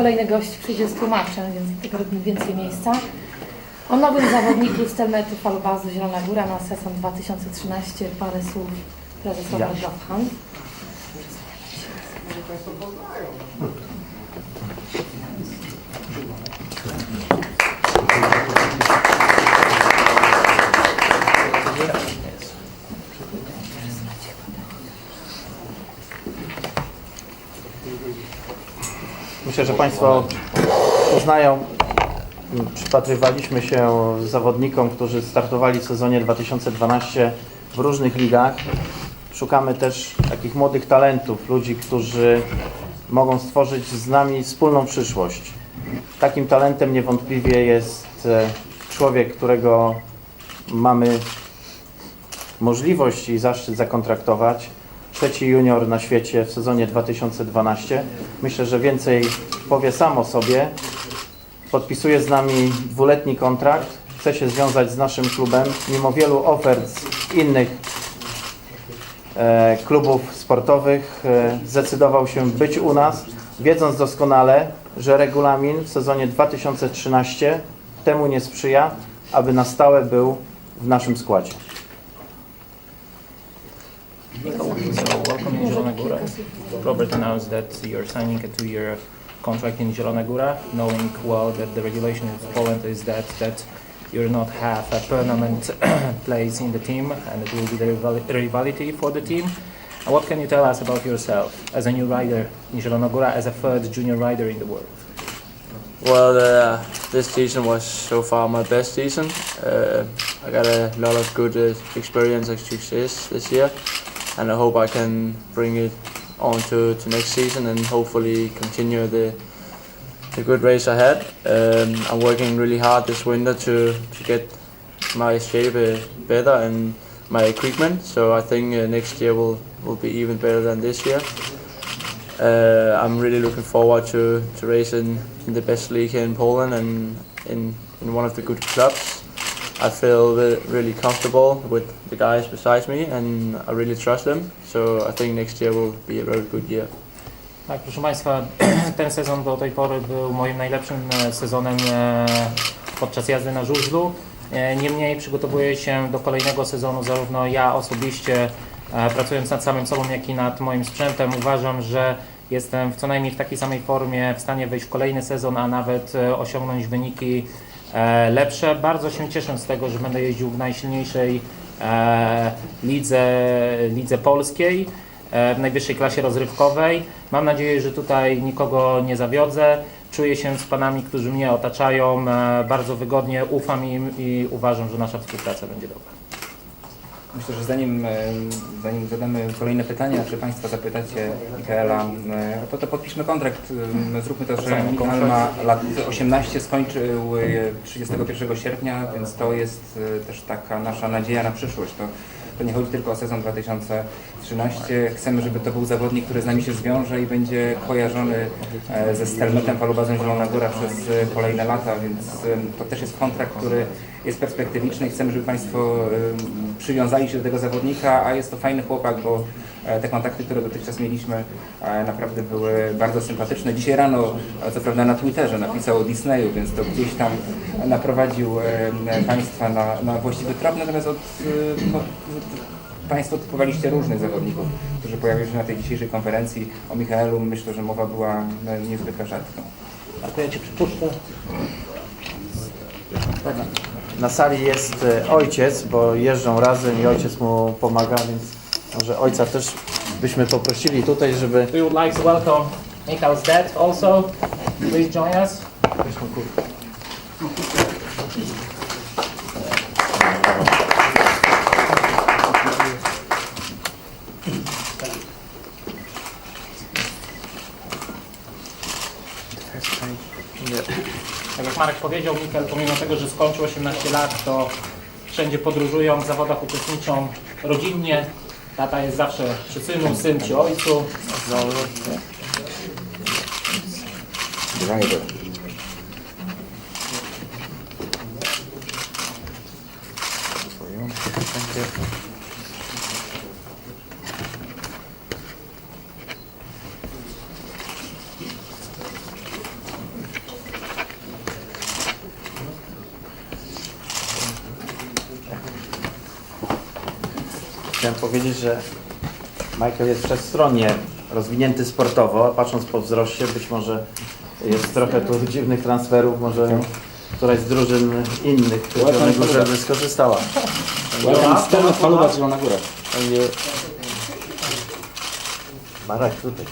kolejny gość przyjdzie z tłumaczem, więc tylko robimy więcej miejsca. O nowym zawodniku z Telmetu Falubazu Zielona Góra na sezon 2013 parę słów prezes Robert Goffhan. Myślę, że Państwo uznają, przypatrywaliśmy się zawodnikom, którzy startowali w sezonie 2012 w różnych ligach. Szukamy też takich młodych talentów, ludzi, którzy mogą stworzyć z nami wspólną przyszłość. Takim talentem niewątpliwie jest e, człowiek, którego mamy możliwość i zaszczyt zakontraktować. Trzeci junior na świecie w sezonie 2012. Myślę, że więcej powie sam o sobie. Podpisuje z nami dwuletni kontrakt. Chce się związać z naszym klubem. Mimo wielu ofert z innych e, klubów sportowych e, zdecydował się być u nas, wiedząc doskonale, że regulamin w sezonie 2013 temu nie sprzyja, aby na stałe był w naszym składzie. So welcome Góra. Robert announced that you're signing a two-year contract in Zielona Góra, knowing well that the regulation in Poland is that that you'll not have a permanent place in the team, and it will be the rival- rivalry for the team. And what can you tell us about yourself as a new rider in Zielona Góra, as a third junior rider in the world? Well, uh, this season was so far my best season. Uh, I got a lot of good uh, experience and success this year, and I hope I can bring it on to, to next season and hopefully continue the the good race I had. Um, I'm working really hard this winter to, to get my shape uh, better and my equipment. So I think uh, next year will will be even better than this year. Uh, I'm really looking forward to, to race in, in the best league here in Poland and in, in one of the good clubs. I feel re- really comfortable with the guys beside me and I really trust them. So I think next year will be a very good year. Tak, proszę Państwa, ten sezon do tej pory był moim najlepszym e, sezonem e, podczas jazdy na żużlu. E, Niemniej przygotowuję się do kolejnego sezonu, zarówno ja osobiście, pracując nad samym sobą, jak i nad moim sprzętem. Uważam, że jestem w co najmniej w takiej samej formie w stanie wejść w kolejny sezon, a nawet osiągnąć wyniki lepsze. Bardzo się cieszę z tego, że będę jeździł w najsilniejszej e, lidze, lidze polskiej e, w najwyższej klasie rozrywkowej. Mam nadzieję, że tutaj nikogo nie zawiodzę. Czuję się z panami, którzy mnie otaczają e, bardzo wygodnie, ufam im i uważam, że nasza współpraca będzie dobra. Myślę, że zanim, e, zanim zadamy kolejne pytania, czy Państwo zapytacie Mikaela, e, to, to podpiszmy kontrakt. E, Zróbmy to, że Mikael ma lat 18, skończył e, 31 sierpnia, więc to jest też taka nasza nadzieja na przyszłość. To, to nie chodzi tylko o sezon 2013. Chcemy, żeby to był zawodnik, który z nami się zwiąże i będzie kojarzony ze Stelmetem Palubazem Zielona Góra przez kolejne lata, więc to też jest kontrakt, który jest perspektywiczny i chcemy, żeby Państwo przywiązali się do tego zawodnika, a jest to fajny chłopak, bo e, te kontakty, które dotychczas mieliśmy e, naprawdę były bardzo sympatyczne. Dzisiaj rano, e, co prawda na Twitterze napisał o Disneyu, więc to gdzieś tam naprowadził Państwa na, na właściwy trop, natomiast od, no, Państwo typowaliście różnych zawodników, którzy pojawią się na tej dzisiejszej konferencji. O Michaelu myślę, że mowa była niezwykle rzadko. A to ja Cię przypuszczę. Na sali jest e, ojciec, bo jeżdżą razem i ojciec mu pomaga, więc może ojca też byśmy poprosili tutaj, żeby... We would like to welcome Michael's dad also. Please join us. Tak jak Marek powiedział, Mikael pomimo tego, że skończył 18 lat, to wszędzie podróżują, w zawodach uczestniczą rodzinnie. Tata jest zawsze przy synu, syn przy ojcu. Chciałem powiedzieć, że Michael jest wszechstronnie rozwinięty sportowo, a patrząc po wzroście, być może jest trochę tu dziwnych transferów, może któraś z drużyn innych w Zielonej Górze by skorzystała. Faluba z Zielona Góra. Marek tutaj.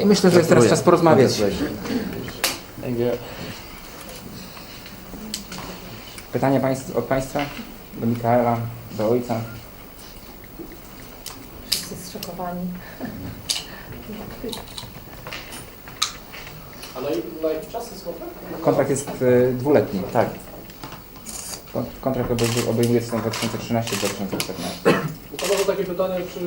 I myślę, że jest teraz czas porozmawiać. Thank you. Pytania państw, od Państwa? Do Mikaela, do Ojca. Wszyscy zszokowani. A na, na jaki czas jest kontrakt? Kontrakt jest y, dwuletni. Tak. Kon- Kontrakt obejmuje- obejmuje sezon 2013-2014. No to może takie pytanie, czy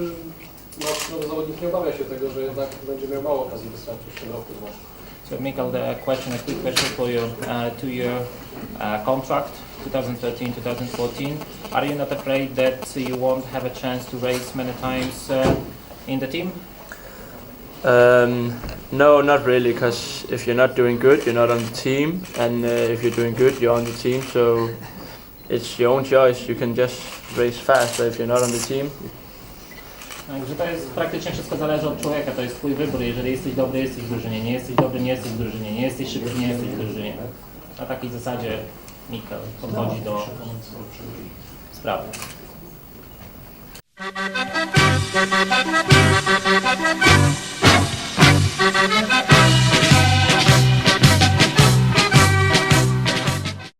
nasz nowy zawodnik nie obawia się tego, że jednak będzie miał mało okazji wystarczyć w tym roku zwłaszcza? So, Michael, the question, a quick question for your uh, two-year uh, contract, 2013-2014. Are you not afraid that you won't have a chance to race many times uh, in the team? Um, no, not really, because if you're not doing good, you're not on the team, and uh, if you're doing good, you're on the team. So it's your own choice. You can just race fast, but if you're not on the team, Także to jest praktycznie wszystko zależy od człowieka, to jest twój wybór. Jeżeli jesteś dobry, jesteś w drużynie, nie jesteś dobry, nie jesteś w drużynie, nie jesteś szybki, nie jesteś w drużynie. Na takiej zasadzie Mikkel podchodzi do sprawy.